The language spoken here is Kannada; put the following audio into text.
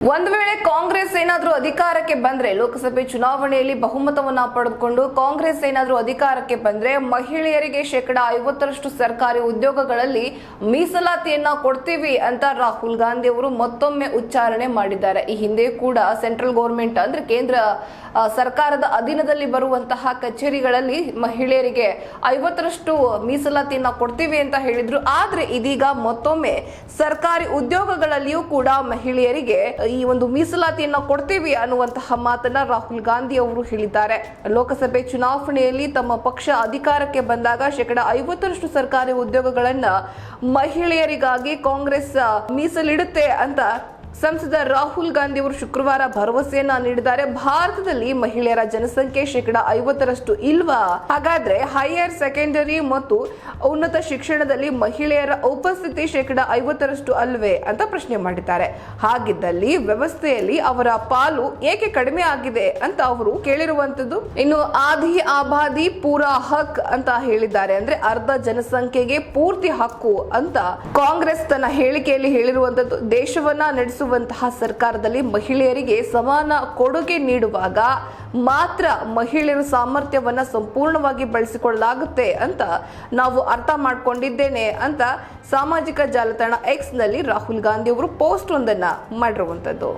ಒಂದು ವೇಳೆ ಕಾಂಗ್ರೆಸ್ ಏನಾದ್ರೂ ಅಧಿಕಾರಕ್ಕೆ ಬಂದ್ರೆ ಲೋಕಸಭೆ ಚುನಾವಣೆಯಲ್ಲಿ ಬಹುಮತವನ್ನ ಪಡೆದುಕೊಂಡು ಕಾಂಗ್ರೆಸ್ ಏನಾದರೂ ಅಧಿಕಾರಕ್ಕೆ ಬಂದ್ರೆ ಮಹಿಳೆಯರಿಗೆ ಶೇಕಡ ಐವತ್ತರಷ್ಟು ಸರ್ಕಾರಿ ಉದ್ಯೋಗಗಳಲ್ಲಿ ಮೀಸಲಾತಿಯನ್ನ ಕೊಡ್ತೀವಿ ಅಂತ ರಾಹುಲ್ ಗಾಂಧಿ ಅವರು ಮತ್ತೊಮ್ಮೆ ಉಚ್ಚಾರಣೆ ಮಾಡಿದ್ದಾರೆ. ಈ ಹಿಂದೆ ಕೂಡ ಸೆಂಟ್ರಲ್ ಗೌರ್ಮೆಂಟ್ ಅಂದ್ರೆ ಕೇಂದ್ರ ಸರ್ಕಾರದ ಅಧೀನದಲ್ಲಿ ಬರುವಂತಹ ಕಚೇರಿಗಳಲ್ಲಿ ಮಹಿಳೆಯರಿಗೆ ಐವತ್ತರಷ್ಟು ಮೀಸಲಾತಿಯನ್ನ ಕೊಡ್ತೀವಿ ಅಂತ ಹೇಳಿದ್ರು. ಆದ್ರೆ ಇದೀಗ ಮತ್ತೊಮ್ಮೆ ಸರ್ಕಾರಿ ಉದ್ಯೋಗಗಳಲ್ಲಿಯೂ ಕೂಡ ಮಹಿಳೆಯರಿಗೆ ಈ ಒಂದು ಮೀಸಲಾತಿಯನ್ನ ಕೊಡ್ತೀವಿ ಅನ್ನುವಂತಹ ಮಾತನ್ನ ರಾಹುಲ್ ಗಾಂಧಿ ಅವರು ಹೇಳಿದ್ದಾರೆ. ಲೋಕಸಭೆ ಚುನಾವಣೆಯಲ್ಲಿ ತಮ್ಮ ಪಕ್ಷ ಅಧಿಕಾರಕ್ಕೆ ಬಂದಾಗ ಶೇಕಡ ಐವತ್ತರಷ್ಟು ಸರ್ಕಾರಿ ಉದ್ಯೋಗಗಳನ್ನ ಮಹಿಳೆಯರಿಗಾಗಿ ಕಾಂಗ್ರೆಸ್ ಮೀಸಲಿಡುತ್ತೆ ಅಂತ ಸಂಸದ ರಾಹುಲ್ ಗಾಂಧಿ ಅವರು ಶುಕ್ರವಾರ ಭರವಸೆಯನ್ನ ನೀಡಿದ್ದಾರೆ. ಭಾರತದಲ್ಲಿ ಮಹಿಳೆಯರ ಜನಸಂಖ್ಯೆ ಶೇಕಡ ಐವತ್ತರಷ್ಟು ಇಲ್ವಾ? ಹಾಗಾದ್ರೆ ಹೈಯರ್ ಸೆಕೆಂಡರಿ ಮತ್ತು ಉನ್ನತ ಶಿಕ್ಷಣದಲ್ಲಿ ಮಹಿಳೆಯರ ಉಪಸ್ಥಿತಿ ಶೇಕಡ ಐವತ್ತರಷ್ಟು ಅಲ್ವೇ ಅಂತ ಪ್ರಶ್ನೆ ಮಾಡಿದ್ದಾರೆ. ಹಾಗಿದ್ದಲ್ಲಿ ವ್ಯವಸ್ಥೆಯಲ್ಲಿ ಅವರ ಪಾಲು ಏಕೆ ಕಡಿಮೆ ಆಗಿದೆ ಅಂತ ಅವರು ಕೇಳಿರುವಂತದ್ದು. ಇನ್ನು ಆದಿ ಆಬಾದಿ ಪೂರಾ ಹಕ್ ಅಂತ ಹೇಳಿದ್ದಾರೆ. ಅಂದ್ರೆ ಅರ್ಧ ಜನಸಂಖ್ಯೆಗೆ ಪೂರ್ತಿ ಹಕ್ಕು ಅಂತ ಕಾಂಗ್ರೆಸ್ ತನ್ನ ಹೇಳಿಕೆಯಲ್ಲಿ ಹೇಳಿರುವಂತದ್ದು. ದೇಶವನ್ನ ನಡೆಸುವಂತಹ ಸರ್ಕಾರದಲ್ಲಿ ಮಹಿಳೆಯರಿಗೆ ಸಮಾನ ಕೊಡುಗೆ ನೀಡುವಾಗ ಮಾತ್ರ ಮಹಿಳೆಯರ ಸಾಮರ್ಥ್ಯವನ್ನು ಸಂಪೂರ್ಣವಾಗಿ ಬಳಸಿಕೊಳ್ಳಲಾಗುತ್ತೆ ಅಂತ ನಾವು ಅರ್ಥ ಮಾಡಿಕೊಂಡಿದ್ದೇನೆ ಅಂತ ಸಾಮಾಜಿಕ ಜಾಲತಾಣ ಎಕ್ಸ್ನಲ್ಲಿ ರಾಹುಲ್ ಗಾಂಧಿ ಅವರು ಪೋಸ್ಟ್ ಒಂದನ್ನ ಮಾಡಿರುವಂತದ್ದು.